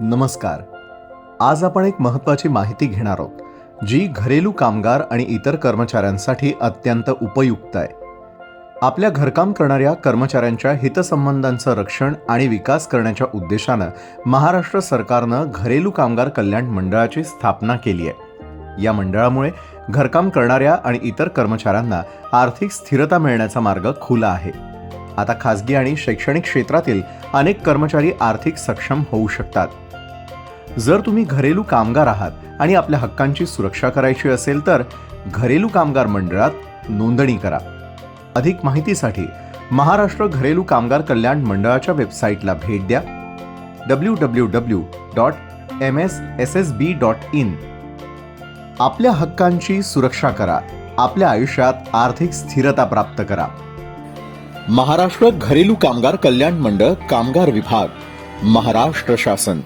नमस्कार. आज आपण एक महत्त्वाची माहिती घेणार आहोत जी घरेलू कामगार आणि इतर कर्मचाऱ्यांसाठी अत्यंत उपयुक्त आहे. आपल्या घरकाम करणाऱ्या कर्मचाऱ्यांच्या हितसंबंधांचं रक्षण आणि विकास करण्याच्या उद्देशानं महाराष्ट्र सरकारनं घरेलू कामगार कल्याण मंडळाची स्थापना केली आहे. या मंडळामुळे घरकाम करणाऱ्या आणि इतर कर्मचाऱ्यांना आर्थिक स्थिरता मिळण्याचा मार्ग खुला आहे. आता खासगी आणि शैक्षणिक क्षेत्रातील अनेक कर्मचारी आर्थिक सक्षम होऊ शकतात. जर तुम्ही घरेलू कामगार आहात आणि आपल्या हक्कांची सुरक्षा करायची असेल तर घरेलू कामगार मंडळात नोंदणी करा. अधिक माहितीसाठी महाराष्ट्र घरेलू कामगार कल्याण मंडळाच्या वेबसाईटला भेट द्या. W W W dot M S S S B dot in आपल्या हक्कांची सुरक्षा करा. आपल्या आयुष्यात आर्थिक स्थिरता प्राप्त करा. महाराष्ट्र घरेलू कामगार कल्याण मंडळ कामगार विभाग महाराष्ट्र शासन.